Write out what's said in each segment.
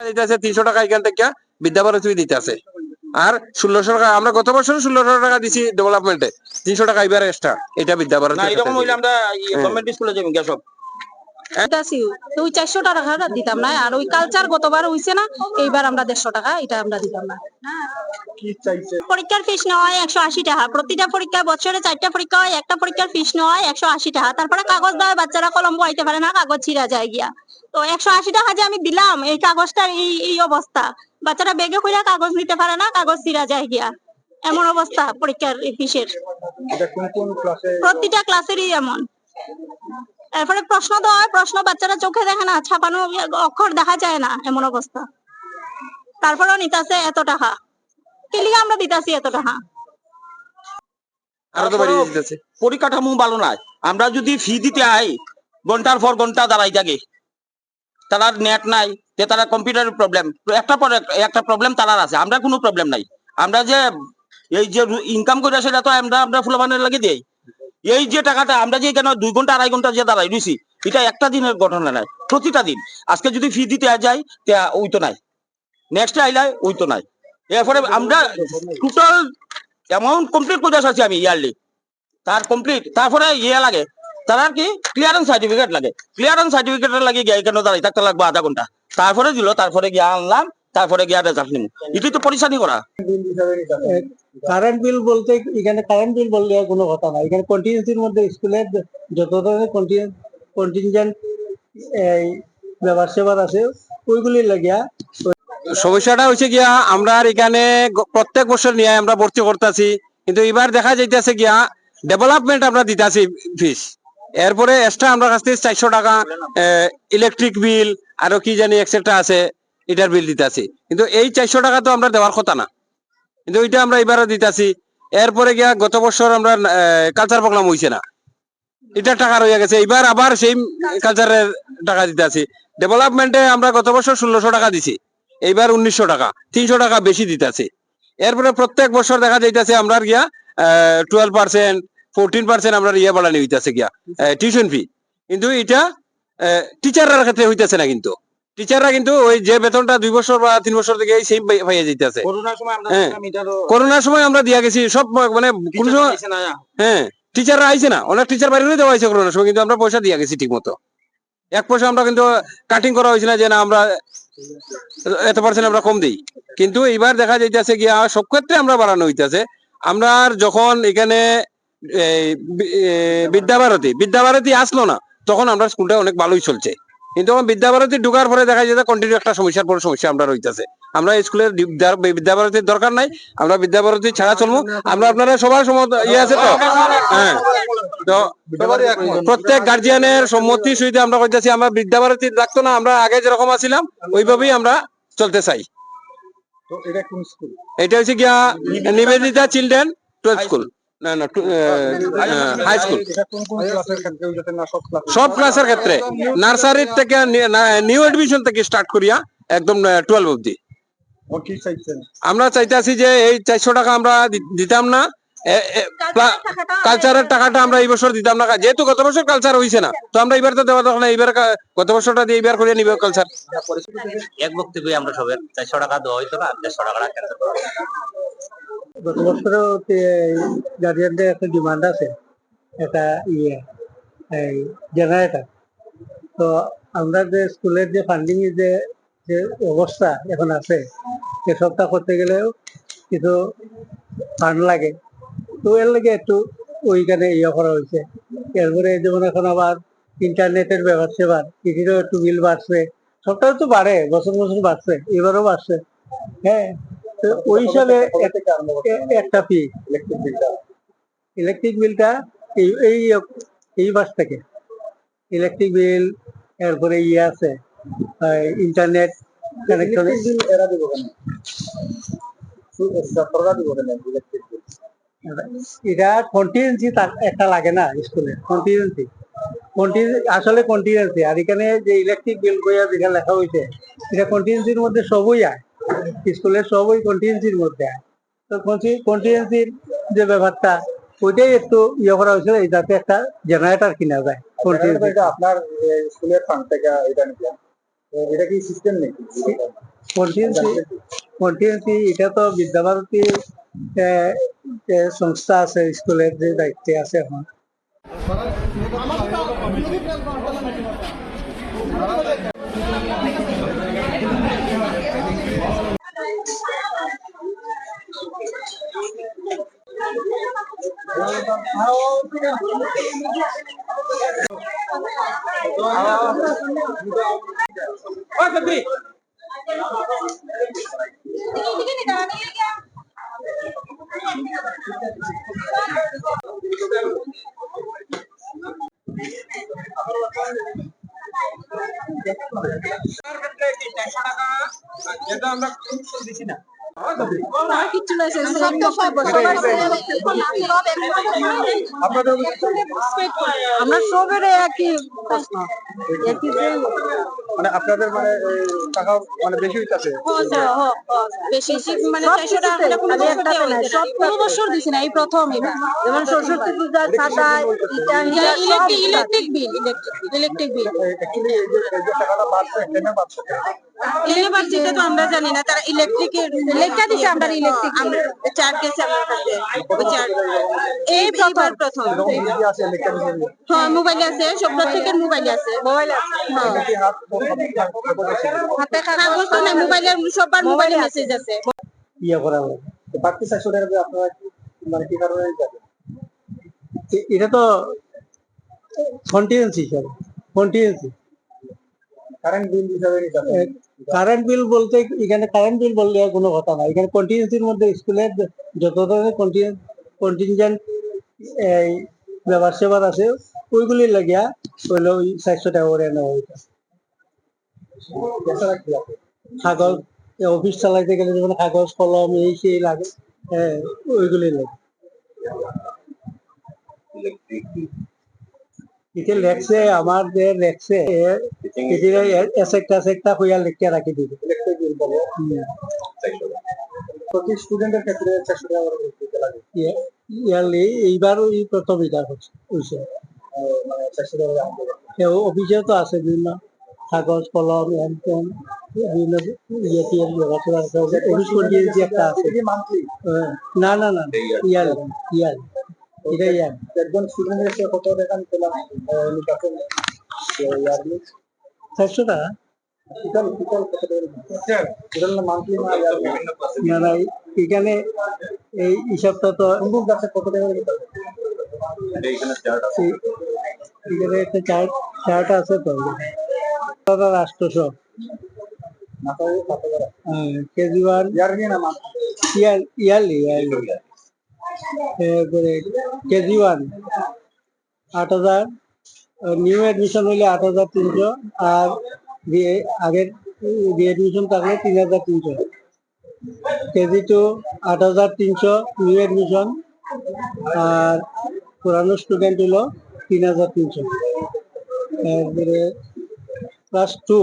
দিতেছে তিনশো টাকা এখান থেকে বিদ্যাভারতী দিতেছে আর ষোলোশো টাকা আমরা গত বছর ষোলোশো টাকা দিছি ডেভেলপমেন্টে তিনশো টাকা এবার এক্সট্রা এটা বিদ্যাভারতী এরকম হইলে আমরা গভর্নমেন্ট স্কুলে যাব গিয়া সব? ওই চারশো টাকা দিতাম না আর ওই কালচার গতবার হইছে না এইবার আমরা দেড়শো টাকা এটা আমরা দিতাম না। পরীক্ষার ফিস নেওয়া হয় একশো আশি টাকা প্রতিটা পরীক্ষা বছরে চারটা পরীক্ষা হয় একটা পরীক্ষার ফিস নেওয়া হয় একশো আশি টাকা তারপরে কাগজ দেওয়া বাচ্চারা কলম বইতে পারে না কাগজ ছিঁড়া যায় গিয়া। তো একশো আশি টাকা যে আমি দিলাম এই কাগজটার এই এই অবস্থা। বাচ্চারা বেগে কইরা কাগজ নিতে পারে না কাগজ ছিঁড়া যায় গিয়া। এমন অবস্থা পরীক্ষার ফিসের প্রতিটা ক্লাসেরই এমন। এরপরে প্রশ্ন দেওয়া হয় প্রশ্ন বাচ্চারা চোখে দেখে না ছাপানো অক্ষর দেখা যায় না এমন অবস্থা। তারপরেও নিতাছে এত টাকা। কি লিগে আমরা দিতাছি এত টাকা। আরও তো বাড়িয়ে দিতেছে। পরিকাঠামো ভালো নাই। আমরা যদি ফি দিতে আই ঘণ্টার পর ঘণ্টা দাঁড়াই থাকে। তারার নেট নাই, যে তারা কম্পিউটারের প্রবলেম একটা পর একটা প্রবলেম তারার আছে, আমরা কোনো প্রবলেম নাই। আমরা যে, এই যে ইনকাম করে সেটা তো আমরা আমরা ফুলবানের লাগে দিই। এই যে টাকাটা আমরা যে কেন দুই ঘণ্টা, আড়াই ঘণ্টা যে দাঁড়াই রইছি, এটা একটা দিনের ঘটনা নাই, প্রতিটা দিন। আজকে যদি ফি দিতে যাই ওই তো নাই। নেক্সট আইলাই ওই তো নাই। এরপরে আমরা টোটাল অ্যামাউন্ট কমপ্লিট করে আসছি আমি ইয়ারলি তার কমপ্লিট তারপরে ইয়ে লাগে তার কি? ক্লিয়ারেন্স সার্টিফিকেট লাগে। ক্লিয়ারেন্স সার্টিফিকেটের লাগে গিয়ে এখানে দাঁড়াই থাকতে লাগবে আধা ঘণ্টা তারপরে দিল তারপরে গিয়ে আনলাম তারপরে গিয়ে রেজাল্ট নিব এটাই তো পরিশানি করা। কারেন্ট বিল বলতে এখানে কারেন্ট বিল বললে কোনো কথা না। এখানে কন্টিনিউসির মধ্যে স্কুলের যত ধরনের কন্টিনজেন্ট এই ব্যবহার সেবার আছে ওইগুলি লাগিয়া সমস্যাটা হচ্ছে গিয়া আমরা এখানে প্রত্যেক বছর নিয়ে আমরা ভর্তি করতেছি। কিন্তু এবার দেখা যাইতেছে গিয়া ডেভেলপমেন্ট আমরা দিতেছি ফিস এরপরে এক্সট্রা আমরা কাছ থেকে চারশো টাকা ইলেকট্রিক বিল আরও কি জানি এক্সেট্রা আছে, এটার বিল দিতেছি। কিন্তু এই চারশো টাকা তো আমরা দেওয়ার কথা না। কিন্তু ওইটা আমরা এবারও দিতেছি। এরপরে গিয়া গত বছর আমরা কালচার প্রোগ্রাম হইছে না। এটা টাকা রয়ে গেছে। এবার আবার সেই কালচারের টাকা দিতেছি। ডেভেলপমেন্টে আমরা গত বছর ষোলোশো টাকা দিছি। এইবার উনিশশো টাকা, তিনশো টাকা বেশি দিতেছে। এরপরে প্রত্যেক বছর দেখা যাইতেছে আমরা গিয়া টুয়েলভ পার্সেন্ট ফোরটিন পার্সেন্ট আমরা ইয়ে বাড়ানি হইতেছে গিয়া। টিউশন ফি কিন্তু এটা টিচাররা ক্ষেত্রে হইতেছে না কিন্তু। টিচাররা কিন্তু ওই যে বেতনটা দুই বছর বা তিন বছর থেকে সেই পাইয়া যাইতেছে। করোনার সময় আমরা হ্যাঁ। করোনার সময় আমরা দিয়া গেছি সব মানে কোন সময় হ্যাঁ। টিচাররা আইছে না। অনেক টিচার বাইরে দেওয়া হয়েছে করোনার সময় কিন্তু আমরা পয়সা দিয়া গেছি ঠিক মতো এক পয়সা আমরা কিন্তু কাটিং করা হয়েছে না যে না আমরা এত পার্সেন্ট আমরা কম দিই। কিন্তু এইবার দেখা যাইতেছে গিয়া সব ক্ষেত্রে আমরা বাড়ানো হইতেছে। আমরা যখন এখানে বিদ্যাভারতী বিদ্যাভারতী আসলো না। তখন আমরা স্কুলটা অনেক ভালোই চলছে। কিন্তু আমার বিদ্যাভারতী ঢুকার পরে দেখা যায় কন্টিনিউ একটা সমস্যার পর সমস্যা আমরা রইতেছে। আমরা স্কুলের বিদ্যাভারতীর দরকার নাই। আমরা বিদ্যাভারতী ছাড়া চলবো। আমরা আপনারা সবার সময় ইয়ে আছে তো? হ্যাঁ। তো প্রত্যেক গার্জিয়ানের সম্মতি সহিত আমরা কইতেছি আমরা বিদ্যাভারতী রাখতো না আমরা আগে যেরকম আছিলাম ওইভাবেই আমরা চলতে চাই। এটা হচ্ছে গিয়া নিবেদিতা চিলড্রেন টুয়েলভ স্কুল না না হাই স্কুল সব ক্লাসের ক্ষেত্রে। নার্সারির থেকে নিউ এডমিশন থেকে স্টার্ট করিয়া একদম টুয়েলভ অব্দি আমরা চাইতেছি যে এই চারশো টাকা আমরা দিতাম না। কালচারের টাকাটা আমরা এই বছর দিতাম না। যেহেতু গত বছর কালচার হইছে না তো আমরা এবার তো দেওয়া দরকার না এবার গত বছরটা দিয়ে এবার করে নিবে কালচার এক বক্তব্যে আমরা সবের চারশো টাকা দেওয়া হইতো না দেড়শো টাকা। গত বছরও গার্জিয়ানদের একটা ডিমান্ড আছে, একটা ইয়ে এই জেনারেটর তো আমরা যে স্কুলের যে ফান্ডিং এর যে যে অবস্থা এখন আছে সে সবটা করতে গেলেও কিছু ফান্ড লাগে। তো এর লাগে একটু ওইখানে ইয়ে করা হয়েছে। এরপরে যেমন এখন আবার ইন্টারনেটের ব্যবহার সেবার এটিরও একটু বিল বাড়ছে। সবটাও তো বাড়ে, বছর বছর বাড়ছে, এবারও বাড়ছে। হ্যাঁ ওই হিসাবে একটা ফি ইলেকট্রিক বিলটা ইলেকট্রিক বিলটা এই এই এই মাস থেকে। ইলেকট্রিক বিল এরপরে ইয়ে আছে ইন্টারনেট কানেকশন এরা দিব কেন? এটা কন্টিনিউন্সি একটা লাগে না স্কুলে কন্টিনিউন্সি আসলে কন্টিনিউন্সি আর এখানে যে ইলেকট্রিক বিল বইয়া যেখানে লেখা হয়েছে এটা কন্টিনিউন্সির মধ্যে সবই আয়। স্কুলের সবই কন্টিনিউন্সির মধ্যে। আয় তো কন্টিনিউন্সির যে ব্যাপারটা ওইটাই একটু ইয়ে করা হয়েছিল এই যাতে একটা জেনারেটর কিনা যায়। কন্টিনিউন্সি আপনার স্কুলের ফান্ড থেকে এটা নিতে। এটা কি সিস্টেম নেই কন্টিনিউসি কন্টিনিউসি এটা তো বিদ্যাভারতী আহ, যে সংস্থা আছে স্কুলের যে দায়িত্বে আছে এখন। কিচ্ছু লাইছে সব তো আমরা সবের একই একই মানে আপনাদের মানে টাকা মানে বেশি হইতাছে বেশি মানে চারশো টাকা কোনো বছর দেওয়া হয়েছে না। কোনো বছর দিছি না এই প্রথম যেমন সরস্বতী পূজা ছাতা electric electric bill electric bill actually এই ইউনিভার্সিটি তো আমরা জানি না তারা ইলেকট্রিকের লেখা দিছে আমরা ইলেকট্রিক আমরা চার কেসে চার। এই প্রথম। প্রথম। হ্যাঁ মোবাইল আছে সব প্রত্যেকের মোবাইল আছে। মোবাইল আছে। হ্যাঁ। কি হাত হাতে কাগজ তো নাই মোবাইলের সবার মোবাইলে মেসেজ আছে। ইয়ে করা হবে। তো বাকি চারশো টাকা আপনারা কি- মানে কি কারণে এটা তো কন্টিনিউসি হিসাবে। কারেন্ট বিল হিসাবে কারেন্ট বিল বলতে, এখানে কারেন্ট বিল বললে কোনো কথা না। এখানে কন্টিনিউসির মধ্যে স্কুলের যত ধরনের কন্টিনজেন্ট এই ব্যবহার সেবার আছে ওইগুলি লাগিয়া হইল ওই চারশো টাকা করে নেওয়া হইতো কাগজ অফিস চালাইতে গেলে যেমন কাগজ, কলম, এই সেই লাগে হ্যাঁ ওইগুলি লাগে। এতিয়া লেখছে আমার যে লেখছে এসেকটা এসেকটা হইয়া লিখে রাখি দিবে প্রতি স্টুডেন্টের ক্ষেত্রে চারশো টাকা করে দিতে লাগে? ইয়ারলি এইবার ওই প্রথম এটা মানে চারশো টাকা অফিসেও তো আছে বিভিন্ন কাগজ কলম ত্যান বিভিন্ন ইয়ে টিয়ে ব্যবহার আছে অফিস কন্টিনিউটি একটা আছে। না না না ইয়ার ইয়ার এটা ইয়ার একজন স্টুডেন্ট এসে কত টাকা চারশো টাকা? এখানে এই হিসাবটা তো কত টাকা এই- এখানে একটা চার্ট চার্ট আছে তো। দাদা রাষ্ট্র সব। KG one year yearly yearly. KG one আট হাজার নিউ এডমিশন হইলে আট হাজার তিনশো আর আগের রিএডমিশন থাকলে তিন হাজার তিনশো। কেজি টু আট হাজার তিনশো নিউ এডমিশন আর পুরানো স্টুডেন্ট হলো তিন হাজার তিনশো। এরপরে ক্লাস টু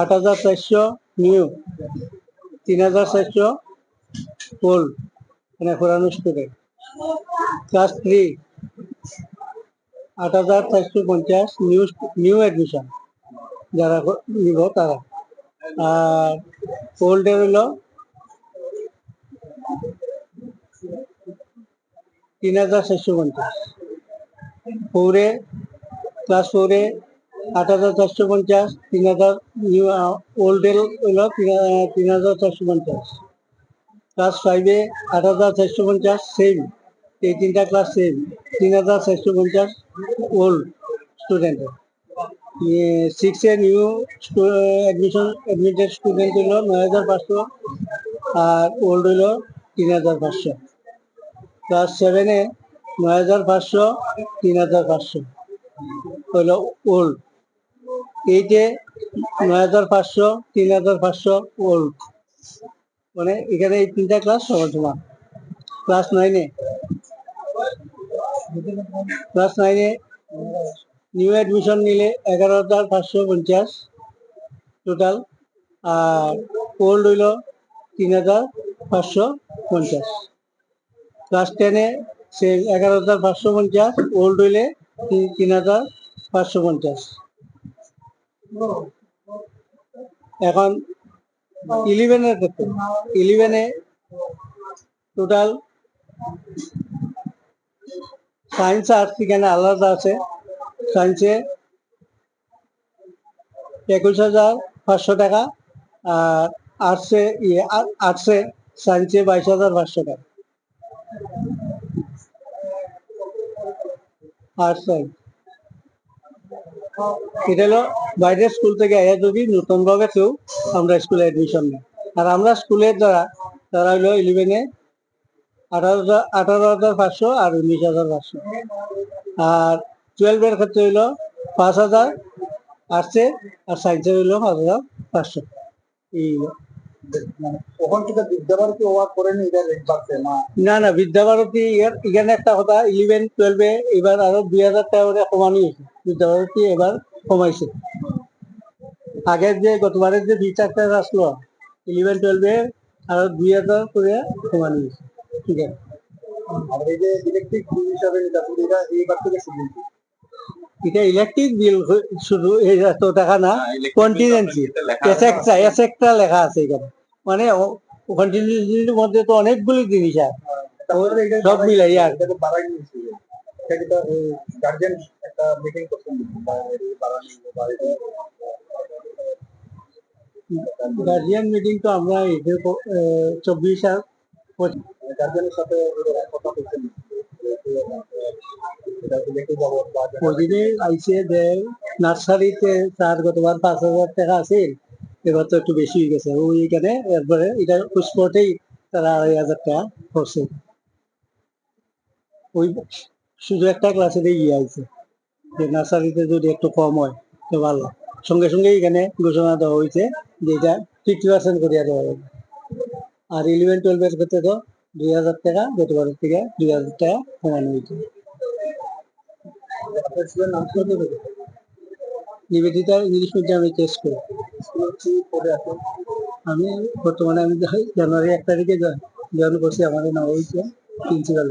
আট হাজার চারশো নিউ তিন হাজার চারশো ওল্ড মানে পুরানো স্টুডেন্ট ক্লাস থ্রি আট হাজার চারশো পঞ্চাশ নিউ নিউ এডমিশন যারা নিব তারা। আর ওল্ডের হইল তিন হাজার চারশো পঞ্চাশ। ফোরে ক্লাস ফোরে আট হাজার চারশো পঞ্চাশ, তিন হাজার নিউ ওল্ডের হইল তিন হাজার চারশো পঞ্চাশ। ক্লাস ফাইভে আট হাজার চারশো পঞ্চাশ সেম এই তিনটা ক্লাস সেম তিন হাজার চারশো পঞ্চাশ ওল্ড স্টুডেন্টের সিক্সে নিউ অ্যাডমিশন অ্যাডমিটেড স্টুডেন্ট হইল নয় হাজার পাঁচশো আর ওল্ড হইল তিন হাজার পাঁচশো। ক্লাস সেভেনে নয় হাজার পাঁচশো, তিন হাজার পাঁচশো হইল ওল্ড এইটে নয় হাজার পাঁচশো, তিন হাজার পাঁচশো ওল্ড মানে এখানে এই তিনটা ক্লাস সবার সমান। ক্লাস নাইনে ক্লাস নাইনে নিউ অ্যাডমিশন নিলে এগারো হাজার পাঁচশো পঞ্চাশ টোটাল আর ওল্ড হইল তিন হাজার পাঁচশো পঞ্চাশ। ক্লাস টেনে সে এগারো হাজার পাঁচশো পঞ্চাশ ওল্ড হইলে তিন হাজার পাঁচশো পঞ্চাশ। এখন ইলেভেনের ক্ষেত্রে। ইলেভেনে টোটাল সায়েন্স আর্টস এখানে আলাদা আছে। সায়েন্সে একুশ হাজার পাঁচশো টাকা আর আর্টসে ইয়ে আর্টসে সায়েন্সে বাইশ হাজার পাঁচশো টাকা। আর্টস সায়েন্স এটা হলো বাইরের স্কুল থেকে আয়া যদি নতুনভাবে কেউ আমরা স্কুলে অ্যাডমিশন নিই আর আমরা স্কুলের দ্বারা, তারা হলো ইলেভেনে আঠারো হাজার আঠারো হাজার পাঁচশো আর উনিশ হাজার পাঁচশো। আর টুয়েলভের ক্ষেত্রে হইল পাঁচ হাজার আর্টসে আর সায়েন্সের হইল পাঁচ হাজার পাঁচশো। এই না? না না বিদ্যাভারতী এখানে একটা কথা ইলেভেন টুয়েলভে এবার আরও দুই হাজার টাকা করে কমানো হয়েছে। বিদ্যাভারতী এবার কমাইছে। আগের যে গতবারের যে দুই আসলো ইলেভেন টুয়েলভে আরও দুই হাজার করে কমানো হয়েছে। ঠিক আছে? আর এই যে ইলেকট্রিক বিল হিসাবে এটা এইবার থেকে শুরু এটা ইলেকট্রিক বিল শুধু এই টাকা না কন্টিনেন্সি এসেক্ট্রা এসেক্ট্রা লেখা আছে এখানে। মানে কন্টিনেন্সির মধ্যে তো অনেকগুলি জিনিস আছে। সব মিলাই আর গার্জিয়ান মিটিং তো আমরা চব্বিশ আর গার্জিয়ানের সাথে কথা বলছেন আইসে যে নার্সারিতে তার গতবার পাঁচ হাজার টাকা আছে। এবার তো একটু বেশি হয়ে গেছে। ওইখানে একবারে এটা স্পটেই তারা আড়াই হাজার টাকা করছে ওই শুধু একটা ক্লাসে ইয়ে আইছে যে নার্সারিতে যদি একটু কম হয় তো ভালো। সঙ্গে সঙ্গে এখানে ঘোষণা দেওয়া হয়েছে যে এটা ফিফটি পার্সেন্ট করিয়া দেওয়া হবে। আর ইলেভেন টুয়েলভের ক্ষেত্রে তো দুই হাজার টাকা গতবারের থেকে দুই হাজার টাকা কমানো হয়েছে। নিবেদিতা ইংলিশ মিডিয়ামে চেস করি। আমি বর্তমানে আমি জানুয়ারি এক তারিখে জয়েন করছি আমাদের হয়েছে প্রিন্সিপাল